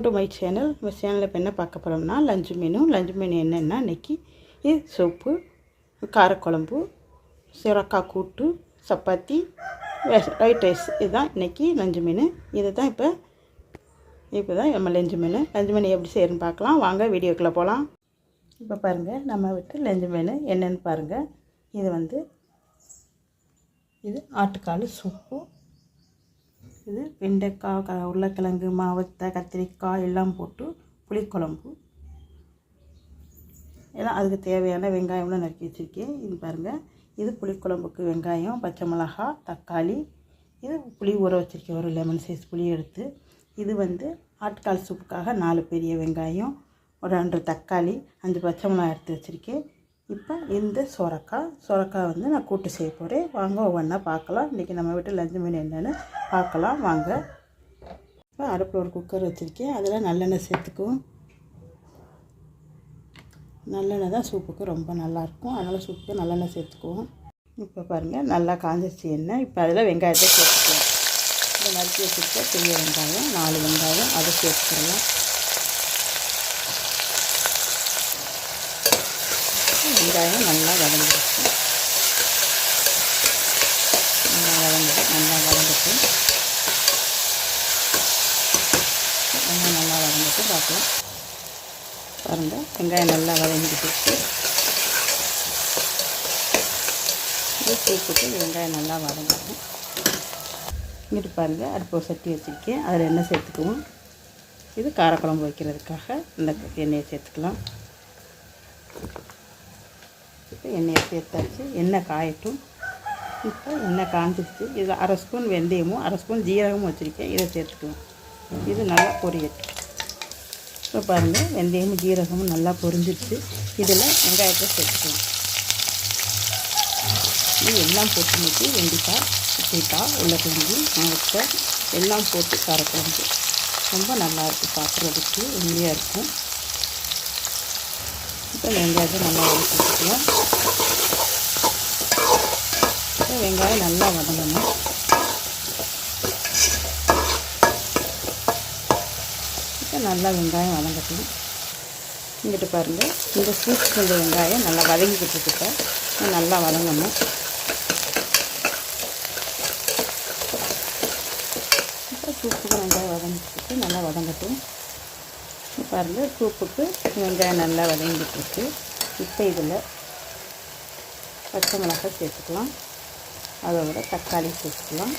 Welcome to my channel நம்ம சேனலில் இப்போ என்ன பார்க்க போகிறோம்னா லஞ்சு மீனும் லஞ்சு மீன் என்னென்னா இன்றைக்கி இது சோப்பு காரக்குழம்பு சுரக்காய் கூட்டு சப்பாத்தி ஒயிட் ரைஸ் இதுதான் இன்றைக்கி லஞ்சு மீன் இது தான் இப்போ இப்போ தான் நம்ம லஞ்சு மீன் லஞ்சு மீன் எப்படி செய்யறதுன்னு பார்க்கலாம். வாங்க வீடியோக்குள்ளே போகலாம் இப்போ பாருங்கள் நம்ம விட்டு லஞ்சு மீன் என்னென்னு பாருங்கள் இது வந்து இது ஆட்டுக்கால் சூப்பு. இது வெண்டைக்காய் க உருளைக்கிழங்கு மாவத்தை கத்திரிக்காய் எல்லாம் போட்டு புளிக்குழம்பு. எல்லாம் அதுக்கு தேவையான வெங்காயம்லாம் நறுக்கி வச்சுருக்கேன். இது பாருங்கள் இது புளிக்குழம்புக்கு வெங்காயம் பச்சை மிளகா தக்காளி. இது புளி ஊற வச்சுருக்கேன். ஒரு லெமன் சைஸ் புளி எடுத்து. இது வந்து ஆட்கால் சூப்புக்காக நாலு பெரிய வெங்காயம் ஒரு ரெண்டு தக்காளி அஞ்சு பச்சை மிளகா எடுத்து வச்சுருக்கேன். இப்போ இந்த சுரக்காய் சுரக்காய் வந்து நான் கூட்டு செய்ய போகிறேன் வாங்க ஒவ்வொன்றா பார்க்கலாம். இன்றைக்கி நம்ம வீட்டு லஞ்சு மீன் என்னென்னு பார்க்கலாம். வாங்க. இப்போ அடுப்பில் ஒரு குக்கர் வச்சுருக்கேன். அதில் நல்லெண்ணெய் சேர்த்துக்குவோம். நல்லெண்ணெய் தான் சூப்புக்கு ரொம்ப நல்லாயிருக்கும் அதனால் சூப்புக்கு நல்லெண்ணெய் சேர்த்துக்குவோம். இப்போ பாருங்கள் நல்லா காஞ்சிச்சு எண்ணெய். இப்போ அதில் வெங்காயத்தை சேர்த்துக்குவோம். இந்த நறுக்கி வச்சுருக்க பெரிய வெங்காயம் நாலு வெங்காயம் அதை சேர்த்துக்கலாம். வெங்காயம் நல்லா வதங்கிடுச்சு. நல்லா வதங்கிட்டு நல்லா வதங்கிட்டு. வெங்காயம் நல்லா வதங்கிட்டு பார்க்கலாம் பாருங்கள் வெங்காயம் நல்லா வதங்கிட்டு இது போட்டு வெங்காயம் நல்லா வதங்கட்டும் இங்கிட்டு பாருங்கள் அடுப்பு சட்டி வச்சுருக்கேன். அதில் எண்ணெய் சேர்த்துக்குவோம். இது காரக்குழம்பு வைக்கிறதுக்காக இந்த எண்ணெயை சேர்த்துக்கலாம். எண்ணெயை சேர்த்தாச்சு எண்ணெய் காயட்டும். இப்போ எண்ணெய் காஞ்சிச்சு இதில் அரை ஸ்பூன் வெந்தயமும் அரை ஸ்பூன் ஜீரகமும் வச்சுருக்கேன். இதை சேர்த்துக்குவோம் இது நல்லா பொரியட்டும். இப்போ பாருங்கள் வெந்தயமும் ஜீரகமும் நல்லா பொரிஞ்சிருச்சு. இதில் வெங்காயத்தை சேர்த்துக்குவோம் இது எல்லாம் போட்டு மிட்டி வெண்டிக்காய் சீட்டாய் உருளைக்கிழங்கு மாவட்டை எல்லாம் போட்டு காரக்குழம்பு ரொம்ப நல்லாயிருக்கும் சாப்பிட்றதுக்கு உண்மையாக இருக்கும். இப்போ வெங்காயத்தை நல்லா வதக்கிக்கலாம். இப்போ வெங்காயம் நல்லா வதங்கணும். இப்போ நல்லா வெங்காயம் வதங்கட்டும். இங்கிட்டு பாருங்கள் இந்த சூப் கொஞ்சம் வெங்காயம் நல்லா வதங்கிக்கிட்டு இருக்கிட்ட நல்லா வதங்கணும். இப்போ சூப்பு வெங்காயம் வதங்கிட்டு நல்லா வதங்கட்டும். பாருங்கள் சூப்புக்கு வெங்காயம் நல்லா வதங்கிட்டுருக்கு. இப்போ இதில் பச்சை மிளகாய் சேர்த்துக்கலாம். அதோட தக்காளி சேர்த்துக்கலாம்.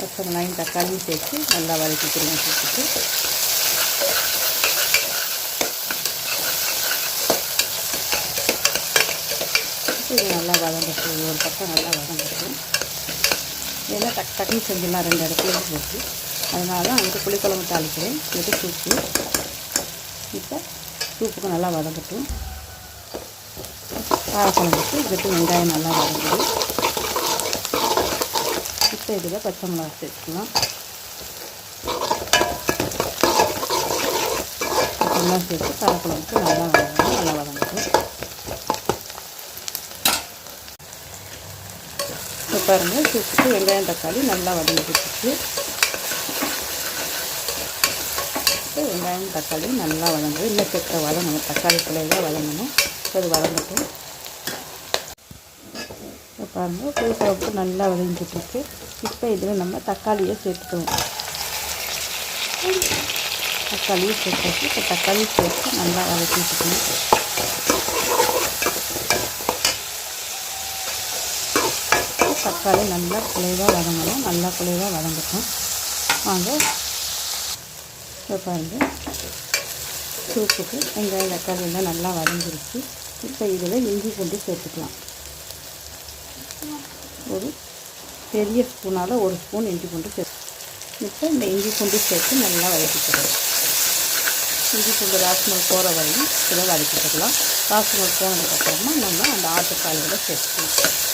பச்சை மிளகாயும் தக்காளியும் சேர்த்து நல்லா வதக்கிக்கிறோம் சூப்புக்கு. இது நல்லா வதங்கட்டும் ஒரு பக்கம் நல்லா வதங்கட்டும் ஏன்னா டக் டக்குன்னு செஞ்சிடலாம் ரெண்டு இடத்துல போட்டு. அதனால தான் அங்கே புளிக்குழம்பு தாளிக்கிறேன். இது சூப்பு. இப்போ சூப்புக்கு நல்லா வதங்கட்டும். காரக்குழம்புக்கு இதுக்கு வெங்காயம் நல்லா வதங்குது இப்போ இதில் பச்சை மிளகா சேர்த்துக்கலாம். எல்லாம் சேர்த்து காரக்குழம்புக்கு நல்லா வதங்கணும் நல்லா வதங்கட்டும். இப்போ பாருங்கள் சூப்புக்கு வெங்காயம் தக்காளி நல்லா வதங்கிட்டு இப்போ வெங்காயம் தக்காளி நல்லா வதங்குது இன்னும் சேர்க்க வதங்கணும். தக்காளி பிள்ளைகள் வதங்கணும். அது வதங்கட்டும். பாருங்கள் பூசரப்பு நல்லா வதங்கிட்டுருக்கு. இப்போ இதில் நம்ம தக்காளியை சேர்த்துக்கணும். தக்காளியை சேர்த்தாச்சு. இப்போ தக்காளி சேர்த்து நல்லா வதக்கிட்டுக்கணும். தக்காளி நல்லா குலைவாக வதங்கணும். நல்லா குலைவாக வதங்கட்டும். வாங்க. இப்போ பாருங்கள் சூப்புக்கு வெங்காயம் தக்காளி எல்லாம் நல்லா வதங்கிருச்சு. இப்போ இதில் இஞ்சி பூண்டு சேர்த்துக்கலாம். ஒரு பெரிய ஸ்பூனால் ஒரு ஸ்பூன் இஞ்சி பூண்டு சேர்த்து இப்போ இந்த இஞ்சி பூண்டு சேர்த்து நல்லா வதக்கிக்கிறோம் இஞ்சி பூண்டு ராஸ்மல் போகிற வரையும் இதை வதக்கிக்கலாம். ராஸ்மல் போனதுக்கப்புறமா நம்ம அந்த ஆட்டுக்காலையில் சேர்த்துக்கலாம்.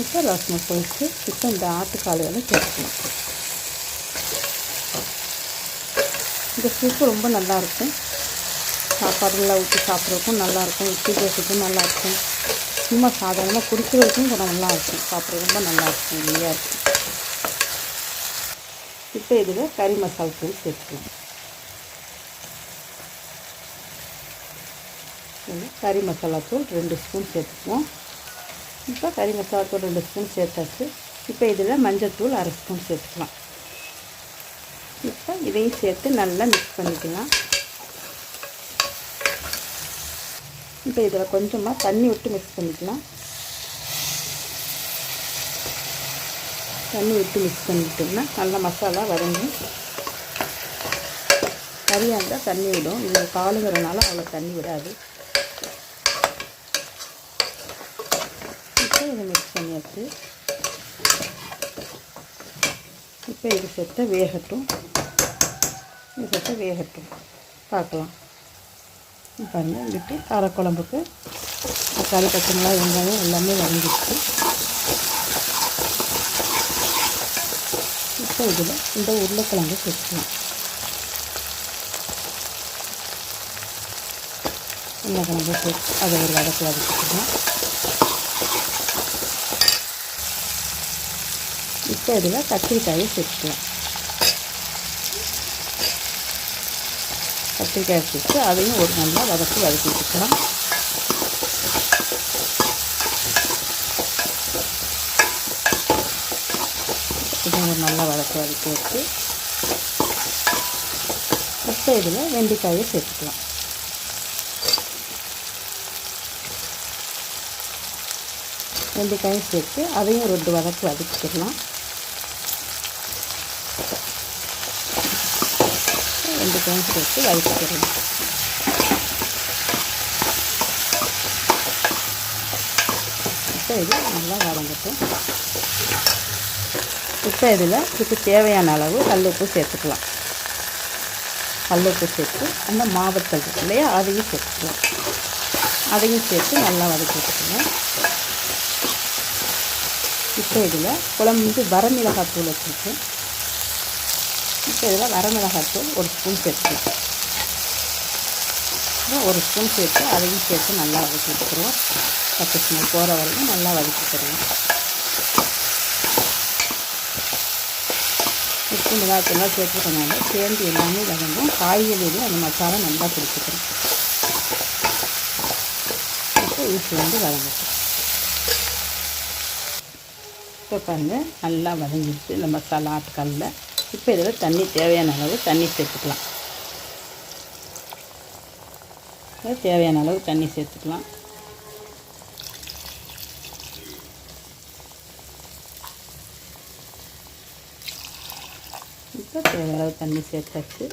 இப்போ ரசம் போயிட்டு இப்போ இந்த ஆட்டுக்காலுகளை சேர்த்துக்கலாம் இந்த சூப்பு ரொம்ப நல்லாயிருக்கும் சாப்பாடுலாம் ஊற்றி சாப்பிட்றதுக்கும் நல்லாயிருக்கும் இட்லி தோசைக்கும் நல்லாயிருக்கும் சும்மா சாதாரணமாக குடிக்கிறதுக்கும் கொஞ்சம் நல்லாயிருக்கும் ரொம்ப நல்லா இருக்கும் இல்லையா இருக்கும் இப்போ இதில் கறி மசாலா தூள் சேர்த்துக்கலாம் கறி மசாலா தூள் ரெண்டு ஸ்பூன் சேர்த்துக்குவோம் இப்போ கறி மசாலா ரெண்டு ஸ்பூன் சேர்த்தாச்சு. இப்போ இதில் மஞ்சள்தூள் அரை ஸ்பூன் சேர்த்துக்கலாம். இப்போ இதையும் சேர்த்து நல்லா மிக்ஸ் பண்ணிக்கலாம். இப்போ இதில் கொஞ்சமாக தண்ணி விட்டு மிக்ஸ் பண்ணிக்கலாம். தண்ணி விட்டு மிக்ஸ் பண்ணிட்டோம்னா நல்லா மசாலா வதங்கும் கறியாக இருந்தால் தண்ணி விடும். இதில் காலுங்கிறனால அவ்வளோ தண்ணி விடாது இப்போ இதை மிக்ஸ் இப்போ இது செத்த வேகட்டும். இது செத்த வேகட்டும். பார்க்கலாம். பாருங்கள் வந்துட்டு காரக்குழம்புக்கு தக்காளி பச்சை மிளகாய் வெங்காயம் எல்லாமே வதங்கிடுச்சு. இப்போ இதில் இந்த உருளைக்கிழங்கு சேர்த்துக்கலாம் உருளைக்கிழங்கு சேர்த்து அதை ஒரு வதக்கு வதக்கிக்கலாம் இப்போ இதில் கத்திரிக்காயை சேர்த்துக்கலாம். கத்திரிக்காய் சேர்த்து அதையும் ஒரு நல்லா வதக்கி வதக்கி வச்சுக்கலாம். இதை ஒரு நல்லா வதக்கி வதக்கி வச்சு இப்போ இதில் வெண்டைக்காயை சேர்த்துக்கலாம். வெண்டைக்காயும் சேர்த்து அதையும் ரெண்டு வதக்கி வதக்கிடலாம் வெண்டைக்காயும் சேர்த்து வதக்கிக்கிறேன் இப்போ இது நல்லா வதங்கட்டும். இப்போ இதில் இதுக்கு தேவையான அளவு கல்லுப்பு சேர்த்துக்கலாம். கல்லுப்பு சேர்த்து அந்த மாவத்தல் இருக்கு இல்லையா அதையும் சேர்த்துக்கலாம். அதையும் சேர்த்து நல்லா வதக்கி வச்சுக்கணும் இப்போ இதில் குழம்பு வரமிளகாய் தூள் வச்சுருக்கேன். இப்போ இதில் வரமிளகாய்த்தூள் ஒரு ஸ்பூன் சேர்த்துக்கலாம் ஒரு ஸ்பூன் சேர்த்து அதையும் சேர்த்து நல்லா வதக்கி எடுத்துருவோம். பத்து ஸ்பூன் போகிற வரைக்கும் நல்லா வதக்கி தருவோம். உப்பு மிளகாய்த்தூள்லாம் சேர்த்துக்கனால சேர்ந்து எல்லாமே வதங்கும். காய்கறியிலையும் அந்த மசாலா நல்லா பிடிச்சிக்கணும் இப்போ இது சேர்ந்து வதங்கட்டும். இப்போ பாருங்கள் நல்லா வதங்கிடுச்சு. இந்த மசாலா ஆட்டுக்கல்ல. இப்போ இதில் தண்ணி தேவையான அளவு தண்ணி சேர்த்துக்கலாம். தேவையான அளவு தண்ணி சேர்த்துக்கலாம். இப்போ தேவையான அளவு தண்ணி சேர்த்தாச்சு.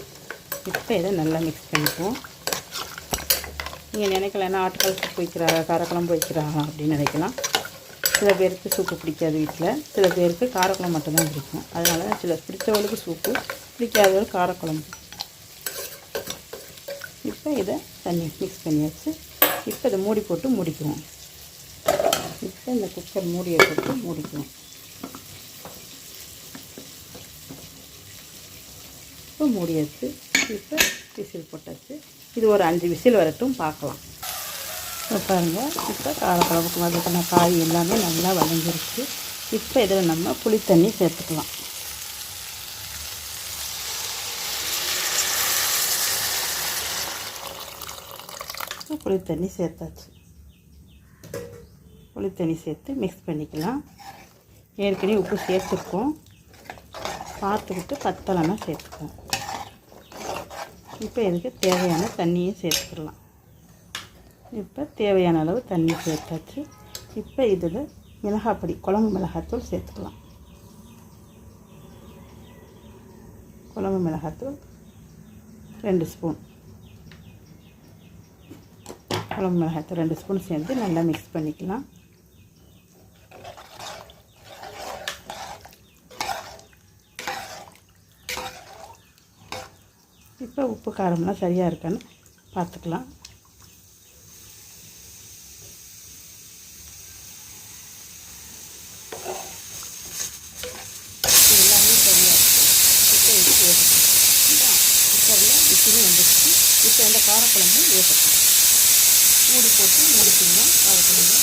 இப்போ இதை நல்லா மிக்ஸ் பண்ணிக்குவோம் நீங்கள் நினைக்கலன்னா ஆட்டுக்கால் சூப்பு போய்க்கிறா காரக்குழம்பு வைக்கிறாங்க அப்படின்னு நினைக்கலாம். சில பேருக்கு சூப்பு பிடிக்காது வீட்டில் சில பேருக்கு காரக்குழம்பு மட்டும்தான் பிடிக்கும். அதனால் சில பிடிச்சவங்களுக்கு சூப்பு பிடிக்காதவங்களுக்கு காரக்குழம்பு. இப்போ இதை தண்ணி மிக்ஸ் பண்ணியாச்சு இப்போ இதை மூடி போட்டு முடிக்குவோம். இப்போ இந்த குக்கர் மூடியை போட்டு மூடிக்குவோம். இப்போ மூடியாச்சு இப்போ விசில் போட்டாச்சு இது ஒரு அஞ்சு விசில் வரட்டும் பார்க்கலாம். இப்போ பாருங்கள் இப்போ காரக்குழம்புக்கு வதக்கின காய் எல்லாமே நல்லா வதங்கிருச்சு. இப்போ இதில் நம்ம புளி தண்ணி சேர்த்துக்கலாம். புளி தண்ணி சேர்த்தாச்சு. புளி தண்ணி சேர்த்து மிக்ஸ் பண்ணிக்கலாம். ஏற்கனவே உப்பு சேர்த்துருக்கோம். பார்த்துக்கிட்டு பத்தலைன்னா சேர்த்துக்குவோம் இப்போ இதுக்கு தேவையான தண்ணியும் சேர்த்துக்கலாம். இப்போ தேவையான அளவு தண்ணி சேர்த்தாச்சு. இப்போ இதில் மிளகாப்பொடி குழம்பு மிளகாத்தூள் சேர்த்துக்கலாம். குழம்பு மிளகாத்தூள் ரெண்டு ஸ்பூன். குழம்பு மிளகாத்தூள் ரெண்டு ஸ்பூன் சேர்த்து நல்லா மிக்ஸ் பண்ணிக்கலாம். இப்போ உப்பு காரம்லாம் சரியாக இருக்கான்னு பார்த்துக்கலாம் எல்லாமே சரியாக இருக்குது இப்போ இது வேகட்டும் இந்த குக்கரில் விசிலும் வந்துடுச்சு இப்போ இந்த வேகட்டும். மூடி போட்டு மூடிக்கலாம் காரக்குழம்பு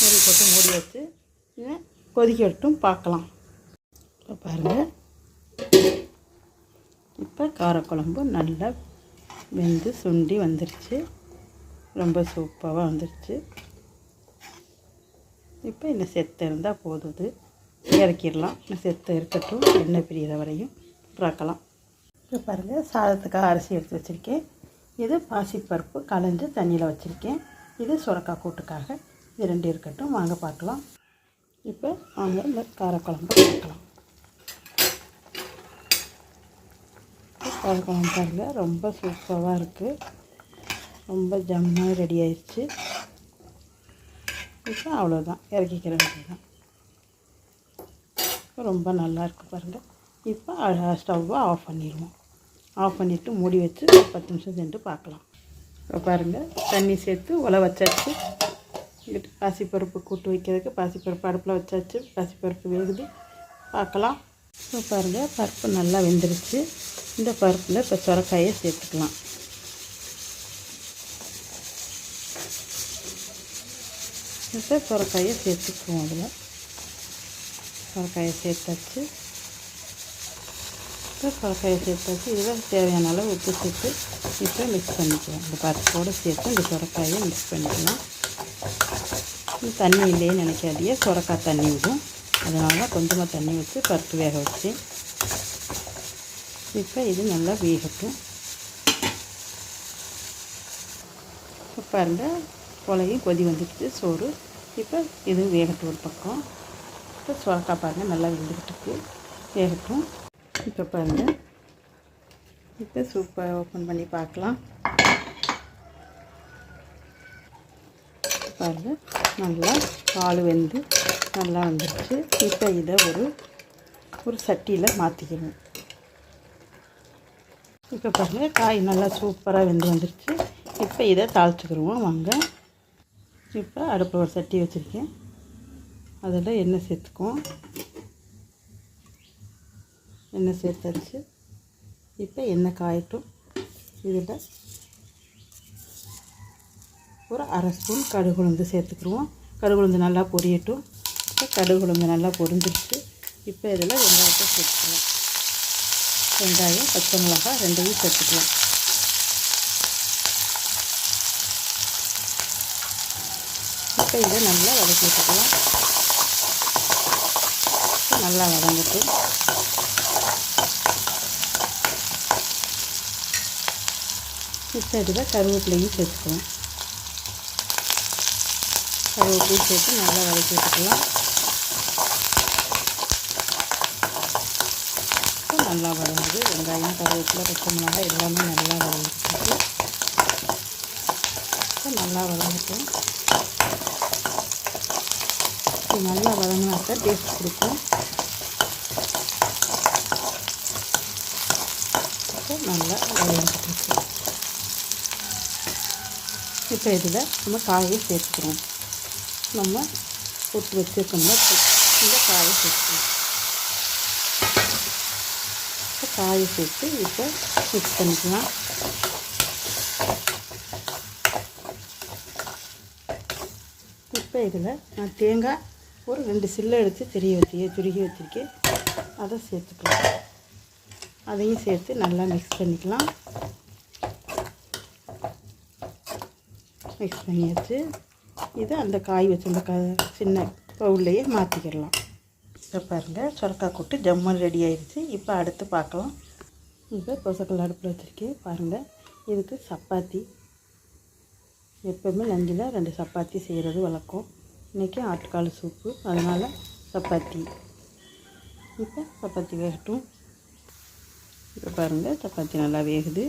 மூடி போட்டு மூடி வச்சு இதை கொதிக்க விட்டும் பார்க்கலாம். இப்போ பாருங்கள் இப்போ காரக்குழம்பு நல்லா வெந்து சுண்டி வந்துருச்சு. ரொம்ப சூப்பராக வந்துருச்சு. இப்போ இந்த செத்த இருந்தால் போதும். இறக்கிடலாம். இந்த செத்தை இருக்கட்டும். எண்ணெய் பிரியற வரையும் பார்க்கலாம். இப்போ பாருங்கள் சாதத்துக்காக அரிசி எடுத்து வச்சுருக்கேன். இது பாசிப்பருப்பு கலைஞ்சு தண்ணியில் வச்சுருக்கேன். இது சுரக்காய் கூட்டுக்காக. இது ரெண்டு இருக்கட்டும். வாங்க பார்க்கலாம். இப்போ வாங்க இந்த காரக்குழம்பு பார்க்கலாம். காரக்குழம்பு பாருங்கள் ரொம்ப சூப்பராக இருக்குது ரொம்ப ஜம்மாக ரெடி ஆயிடுச்சு இப்போ அவ்வளோதான் இறக்கிக்கிற வேண்டியதான் ரொம்ப நல்லா இருக்குது பாருங்கள் இப்போ ஸ்டவ்வை ஆஃப் பண்ணிடுவோம். ஆஃப் பண்ணிவிட்டு மூடி வச்சு ஒரு பத்து நிமிஷம் சென்று பார்க்கலாம். இப்போ பாருங்கள் தண்ணி சேர்த்து உலை வச்சாச்சு. இங்கிட்டு பாசிப்பருப்பு கூட்டு வைக்கிறதுக்கு பாசிப்பருப்பு அடுப்பில் வச்சாச்சு. பாசிப்பருப்பு வேகுது. பார்க்கலாம். இப்போ பாருங்கள் பருப்பு நல்லா வெந்துருச்சு. இந்த பருப்பில் இப்போ சுரக்காயை சேர்த்துக்கலாம். இப்போ சுரக்காயை சேர்த்துக்குவோம் அதில். சுரக்காயை சேர்த்தாச்சு. இப்போ சுரக்காயை சேர்த்தாச்சு இதில் தேவையான அளவு உப்பு சேர்த்து இப்போ மிக்ஸ் பண்ணிக்கலாம். இந்த பருப்போடு சேர்த்து இந்த சுரக்காயை மிக்ஸ் பண்ணிக்கலாம். தண்ணி இல்லையே நினைக்காதீங்க. சுரக்காய் தண்ணி விடும். அதனால கொஞ்சமாக தண்ணி வச்சு பருப்பு வேக வச்சு இப்போ இது நல்லா வேகட்டும். இப்போ பாருங்கள் கொலையும் கொதி வந்துடுச்சு சோறு. இப்போ இது வேகட்டும் ஒரு பக்கம். இப்போ சுரக்காய் பாருங்கள் நல்லா வெந்துக்கிட்டு வேகட்டும். இப்போ பாருங்கள் இப்போ சூப்பர் ஓப்பன் பண்ணி பார்க்கலாம். பாருங்கள் நல்லா பால் வெந்து நல்லா வந்துடுச்சு இப்போ இதை ஒரு ஒரு சட்டியில் மாற்றிக்கணும் இப்போ பாருங்கள் காய் நல்லா சூப்பராக வெந்து வந்துடுச்சு இப்போ இதை தாளிச்சுக்கிடுவோம். வாங்க. இப்போ அடுப்பில் ஒரு சட்டி வச்சுருக்கேன். அதில் எண்ணெய் சேர்த்துக்குவோம். எண்ணெய் சேர்த்தாச்சு. இப்போ எண்ணெய் காயட்டும். இதில் ஒரு அரை ஸ்பூன் கடுகு உளுந்து சேர்த்துக்கிடுவோம் கடுகு நல்லா பொரியட்டும். இப்போ கடுகுழுந்து நல்லா பொரிஞ்சிருச்சு. இப்போ இதில் வெங்காயத்தை சேர்த்துக்கலாம். வெங்காயம் பச்சை மிளகாய் ரெண்டையும் சேர்த்துக்கலாம். இப்போ இதை நல்லா வதக்கி விட்டுக்கலாம் நல்லா வதங்கட்டும். இப்போ இதில் கருவேப்பிலையும் சேர்த்துக்கலாம். கருவேப்பிலையும் சேர்த்து நல்லா வதக்கி விட்டுக்கலாம். நல்லா வளர்ந்து வெங்காயம் கருவேப்பிலை பச்சை மிளகாய் எல்லாமே நல்லா வளர்ந்துருக்கு நல்லா வளர்ந்துட்டோம் நல்லா நல்லா வதங்கினாக்கா டேஸ்ட் கொடுக்கும் நல்லா வளர்ந்துட்டு இப்போ இதில் நம்ம காயை சேர்த்துக்கிறோம். நம்ம போட்டு வச்சுருக்கோம்ல இந்த காயை சேர்த்துக்கிறோம். இப்போ காயை சேர்த்து இப்போ மிக்ஸ் பண்ணிக்கலாம். இப்போ இதில் நான் தேங்காய் ஒரு ரெண்டு சில்லை எடுத்து தெரிய வச்சு துருகி வச்சுருக்கேன். அதை சேர்த்துக்கலாம். அதையும் சேர்த்து நல்லா மிக்ஸ் பண்ணிக்கலாம். மிக்ஸ் பண்ணியாச்சு இதை அந்த காய் வச்சிருந்த க சின்ன பவுல்லையே மாற்றிக்கிடலாம் இப்போ பாருங்கள் சுரக்காய் கூட்டு ஜம்மன் ரெடி ஆயிடுச்சு. இப்போ அடுத்து பார்க்கலாம். இப்போ தோசைக்கல் அடுப்பில் வச்சுருக்கேன். பாருங்கள் இதுக்கு சப்பாத்தி. எப்போவுமே லஞ்சில் ரெண்டு சப்பாத்தி செய்கிறது வழக்கம். இன்றைக்கி ஆட்டுக்கால் சூப்பு அதனால் சப்பாத்தி. இப்போ சப்பாத்தி வேகட்டும். இப்போ பாருங்கள் சப்பாத்தி நல்லா வேகுது.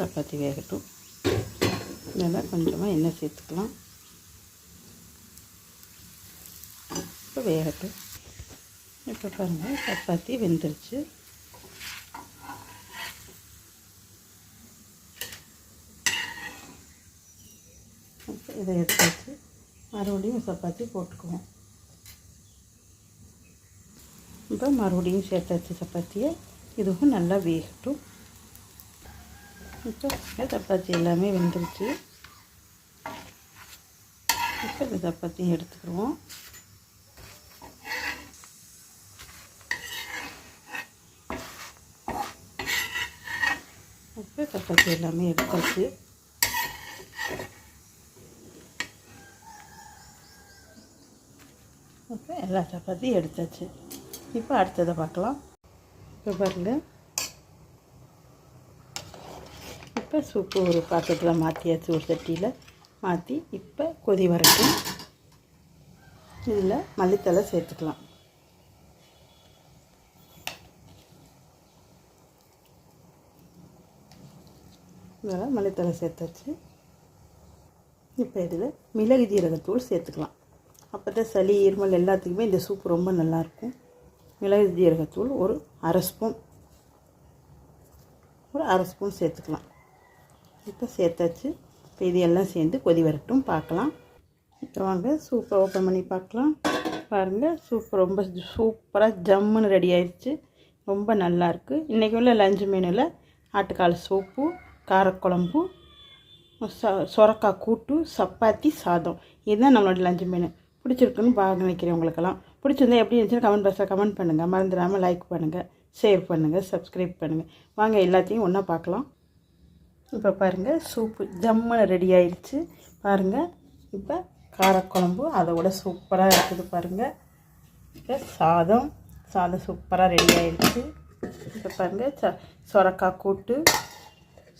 சப்பாத்தி வேகட்டும். இதில் கொஞ்சமாக எண்ணெய் சேர்த்துக்கலாம். இப்போ வேகட்டும். இப்போ பாருங்கள் சப்பாத்தி வெந்துருச்சு. இப்போ இதை எடுத்து வச்சு மறுபடியும் சப்பாத்தி போட்டுக்குவோம். இப்போ மறுபடியும் சேர்த்தாச்சு சப்பாத்தியை இதுவும் நல்லா வேகட்டும். இப்போ சப்பாத்தி எல்லாமே வெந்துருச்சு. இப்போ இந்த சப்பாத்தியும் எடுத்துக்கிடுவோம் இப்போ சப்பாத்தி எல்லாமே எடுத்தாச்சு. இப்போ எல்லா சப்பாத்தியும் எடுத்தாச்சு. இப்போ அடுத்ததை பார்க்கலாம். இப்போ பாருங்கள் இப்போ சூப்பு ஒரு பாத்திரத்தில் மாற்றியாச்சு ஒரு சட்டியில் மாற்றி இப்போ கொதி வரைக்கும் இதில் மல்லித்தலை சேர்த்துக்கலாம். இதெல்லாம் மல்லித்தலை சேர்த்தாச்சு. இப்போ இதில் மிளகு ஜீரகத்தூள் சேர்த்துக்கலாம். அப்போ தான் சளி இருமல் எல்லாத்துக்குமே இந்த சூப் ரொம்ப நல்லாயிருக்கும். மிளகு ஜீரகத்தூள் ஒரு அரை ஸ்பூன். ஒரு அரை ஸ்பூன் சேர்த்துக்கலாம். இப்போ சேர்த்தாச்சு. இப்போ இது எல்லாம் சேர்ந்து கொதி வரட்டும். பார்க்கலாம். இப்போ வாங்க சூப்பை ஓப்பன் பண்ணி பார்க்கலாம். பாருங்கள் சூப் ரொம்ப சூப்பராக ஜம்முன்னு ரெடி ஆயிடுச்சு ரொம்ப நல்லாயிருக்கு இன்றைக்கி உள்ள லஞ்சு மெனுவில் ஆட்டுக்கால் சூப்பு காரக்குழம்பு ச சொரக்காய் கூட்டு சப்பாத்தி சாதம். இதுதான் நம்மளோட லஞ்சு மெனு பிடிச்சிருக்குன்னு பாக நினைக்கிறேன் உங்களுக்கெல்லாம். பிடிச்சிருந்தா எப்படி இருந்துச்சுன்னா கமெண்ட் பாக்ஸில் கமெண்ட் பண்ணுங்கள் மறந்துடாமல் லைக் பண்ணுங்கள் ஷேர் பண்ணுங்கள் சப்ஸ்கிரைப் பண்ணுங்கள் வாங்க எல்லாத்தையும் ஒன்றா பார்க்கலாம். இப்போ பாருங்கள் சூப்பு ஜம்முன்னு ரெடி ஆயிடுச்சு. பாருங்கள் இப்போ காரக்குழம்பு அதை விட சூப்பராக இருக்குது பாருங்கள் இப்போ சாதம் சாதம் சூப்பராக ரெடி ஆயிடுச்சு. இப்போ பாருங்கள் ச சொரக்காய் கூட்டு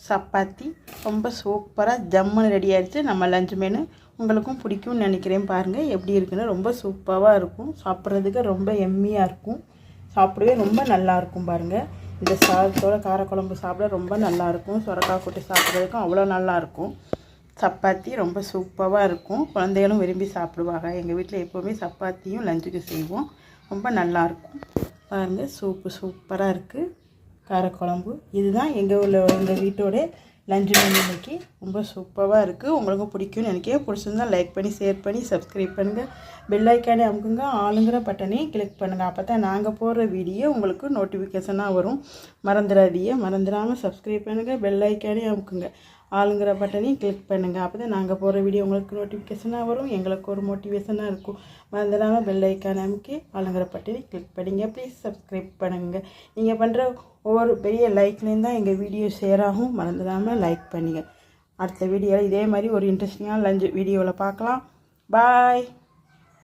சப்பாத்தி ரொம்ப சூப்பராக ஜம்முன்னு ரெடி ஆயிடுச்சு. நம்ம லஞ்ச் மெனு உங்களுக்கும் பிடிக்கும்னு நினைக்கிறேன் பாருங்கள் எப்படி இருக்குன்னு ரொம்ப சூப்பராக இருக்கும். சாப்பிட்றதுக்கு ரொம்ப எம்மியாக இருக்கும். சாப்பிடவே ரொம்ப நல்லா இருக்கும் பாருங்கள் இந்த சாதத்தோட காரக்குழம்பு சாப்பிட ரொம்ப நல்லாயிருக்கும். சுரக்காய் கூட்டி சாப்பிட்றதுக்கும் அவ்வளோ நல்லாயிருக்கும். சப்பாத்தி ரொம்ப சூப்பராக இருக்கும். குழந்தைகளும் விரும்பி சாப்பிடுவாங்க. எங்கள் வீட்டில் எப்போவுமே சப்பாத்தியும் லஞ்சுக்கு செய்வோம். ரொம்ப நல்லாயிருக்கும். பாருங்கள் சூப்பு சூப்பராக இருக்குது காரக்குழம்பு. இதுதான் எங்கள் உள்ள எங்கள் வீட்டோட லஞ்சு மெனு இன்னைக்கு. ரொம்ப சூப்பராக இருக்குது உங்களுக்கும் பிடிக்கும்னு நினைக்கிறேன். பிடிச்சிருந்தா லைக் பண்ணி ஷேர் பண்ணி சப்ஸ்கிரைப் பண்ணுங்கள் பெல் ஐக்கானே அமுக்குங்க. ஆளுங்கிற பட்டனையும் கிளிக் பண்ணுங்கள் அப்போ தான் நாங்கள் போடுற வீடியோ உங்களுக்கு நோட்டிஃபிகேஷனாக வரும். மறந்துடாதீங்க. மறந்துடாமல் சப்ஸ்கிரைப் பண்ணுங்கள் பெல் ஐக்கானே அமுக்குங்க. ஆளுங்கிற பட்டனையும் கிளிக் பண்ணுங்கள் அப்போ தான் நாங்கள் போகிற வீடியோ உங்களுக்கு நோட்டிஃபிகேஷனாக வரும். எங்களுக்கு ஒரு மோட்டிவேஷனாக இருக்கும். மறந்துடாமல் பெல் ஐக்கான் அமைக்கி ஆளுங்கிற பட்டனை கிளிக் பண்ணிங்க. ப்ளீஸ் சப்ஸ்கிரைப் பண்ணுங்கள் நீங்கள் பண்ணுற ஒவ்வொரு பெரிய லைக்லேயும் தான் எங்கள் வீடியோ ஷேர் ஆகும். மறந்துடாமல் லைக் பண்ணுங்கள் அடுத்த வீடியோவில் இதே மாதிரி ஒரு இன்ட்ரெஸ்டிங்கான லஞ்சு வீடியோவில் பார்க்கலாம். பாய்